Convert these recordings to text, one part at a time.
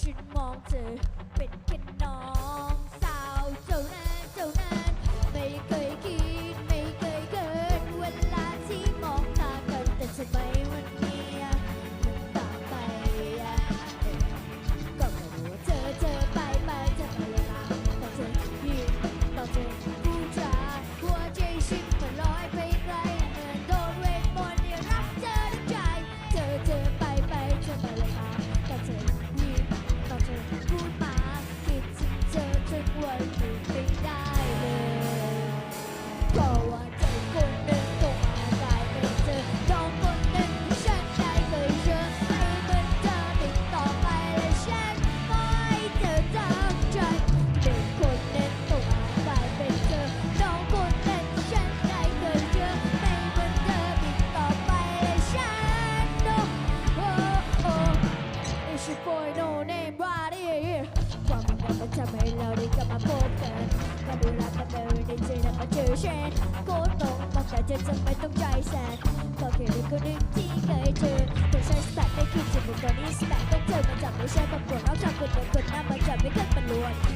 ฉันมองเธอเป็นแค่น้อง ไ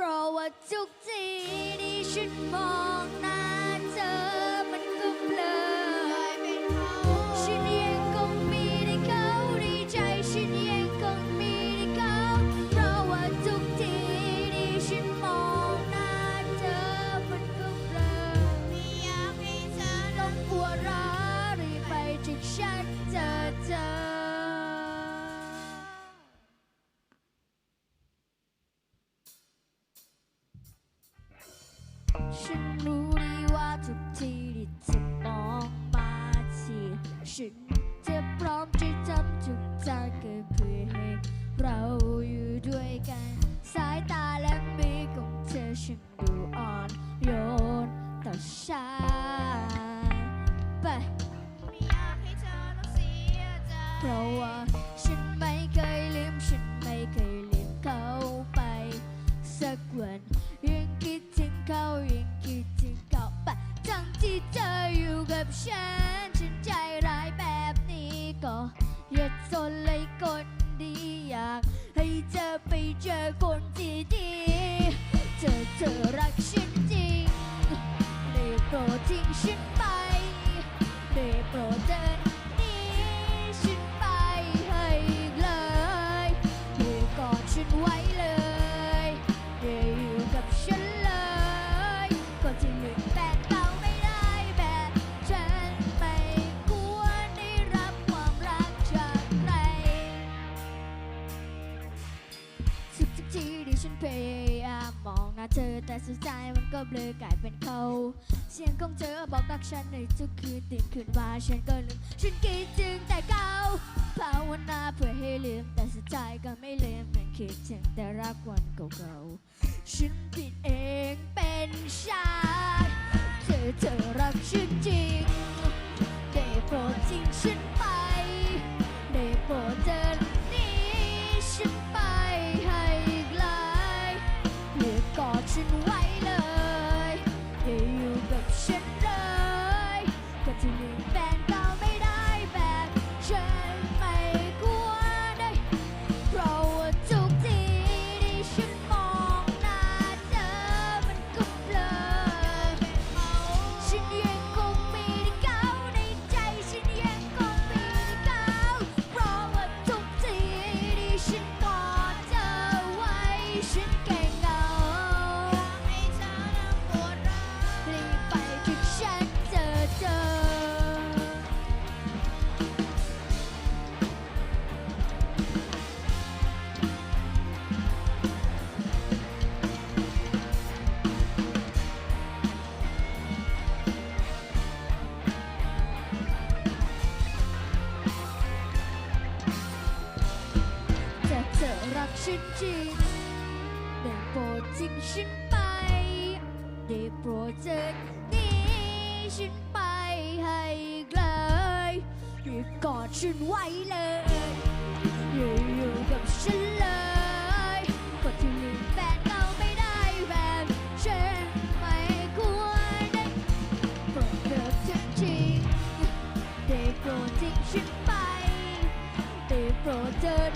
เพราะว่าทุกทีที่ฉันมอง ฉันจะพร้อมจะทำทุกทางก็เพื่อให้เราอยู่ด้วยกัน สายตาและมือของเธอฉันดูอ่อนโยนต่อฉันไปไม่อยากให้เธอต้องเสียใจ เพราะว่าฉันไม่เคยลืม ฉันไม่เคยลืมเขาไป สักวันยังคิดถึงเขายังคิดถึงเขาไปทั้งที่เธออยู่กับฉัน เธอไปเจอคนที่ดีเธอเธอรักฉันจริงได้โปรดทิ้งฉันไปได้โปรดเดิน ของเธอบอกรักฉันในทุกคืนตื่นขึ้นมาฉันก็ลืมฉันคิดถึงแต่เก่าภาวนาเพื่อให้ลืมแต่สุดท้ายก็ไม่ลืมมันคิดถึงแต่รักวันเก่าๆฉันผิดเองเป็นชายเธอเธอรักฉันจริงได้โปรดทิ้งฉันไป รักฉันจริงได้โปรดทิ้งฉันไปได้โปรดเจอหนีฉันไปให้ไกลอย่ากอดฉันไว้เลยอย่าอยู่กับฉันเลยก็ที่ลืมแฟนเก่าไม่ได้แบบฉันไม่ควรได้โปรดเลิกฉันจริงได้โปรดทิ้งฉันไปได้โปรดเดิน